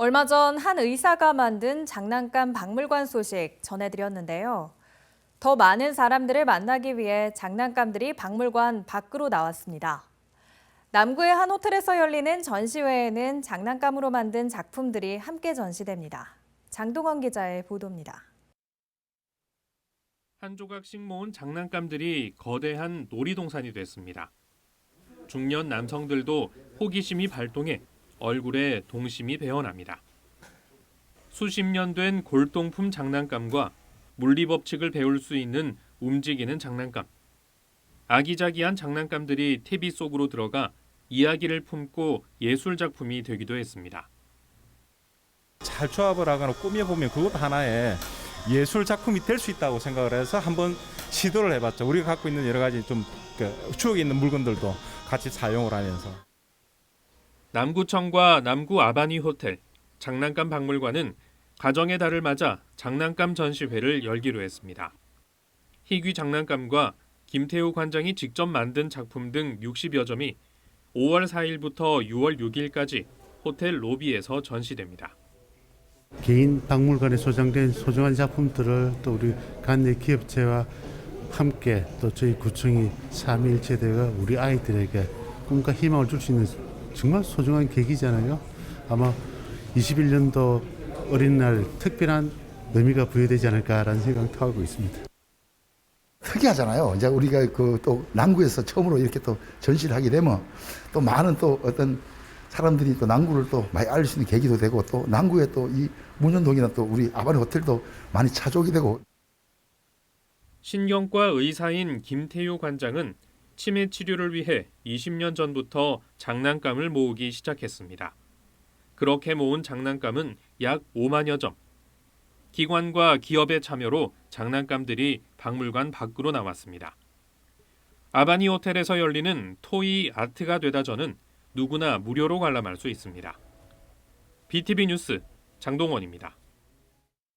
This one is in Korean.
얼마 전 한 의사가 만든 장난감 박물관 소식 전해드렸는데요. 더 많은 사람들을 만나기 위해 장난감들이 박물관 밖으로 나왔습니다. 남구의 한 호텔에서 열리는 전시회에는 장난감으로 만든 작품들이 함께 전시됩니다. 장동원 기자의 보도입니다. 한 조각씩 모은 장난감들이 거대한 놀이동산이 됐습니다. 중년 남성들도 호기심이 발동해 얼굴에 동심이 배어납니다. 수십 년 된 골동품 장난감과 물리 법칙을 배울 수 있는 움직이는 장난감. 아기자기한 장난감들이 TV 속으로 들어가 이야기를 품고 예술 작품이 되기도 했습니다. 잘 조합을 하거나 꾸며보면 그것도 하나의 예술 작품이 될 수 있다고 생각을 해서 한번 시도를 해봤죠. 우리가 갖고 있는 여러 가지 좀그 추억이 있는 물건들도 같이 사용을 하면서. 남구청과 남구 아바니 호텔 장난감 박물관은 가정의 달을 맞아 장난감 전시회를 열기로 했습니다. 희귀 장난감과 김태우 관장이 직접 만든 작품 등 60여 점이 5월 4일부터 6월 6일까지 호텔 로비에서 전시됩니다. 개인 박물관에 소장된 소중한 작품들을 또 우리 관내 기업체와 함께 또 저희 구청이 삼위일체대가 우리 아이들에게 꿈과 희망을 줄 수 있는 정말 소중한 계기잖아요. 아마 21년도 어린 날 특별한 의미가 부여되지 않을까라는 생각도 하고 있습니다. 특이하잖아요. 이제 우리가 그 또 남구에서 처음으로 이렇게 또 전시를 하게 되면 또 많은 또 어떤 사람들이 또 남구를 또 많이 알릴 수 있는 계기도 되고 또 남구에 또 이 문현동이나 또 우리 아바니 호텔도 많이 찾아오게 되고 신경과 의사인 김태우 관장은 치매 치료를 위해 20년 전부터 장난감을 모으기 시작했습니다. 그렇게 모은 장난감은 약 5만여 점. 기관과 기업의 참여로 장난감들이 박물관 밖으로 나왔습니다. 아바니 호텔에서 열리는 토이 아트가 되다전은 누구나 무료로 관람할 수 있습니다. BTV 뉴스 장동원입니다.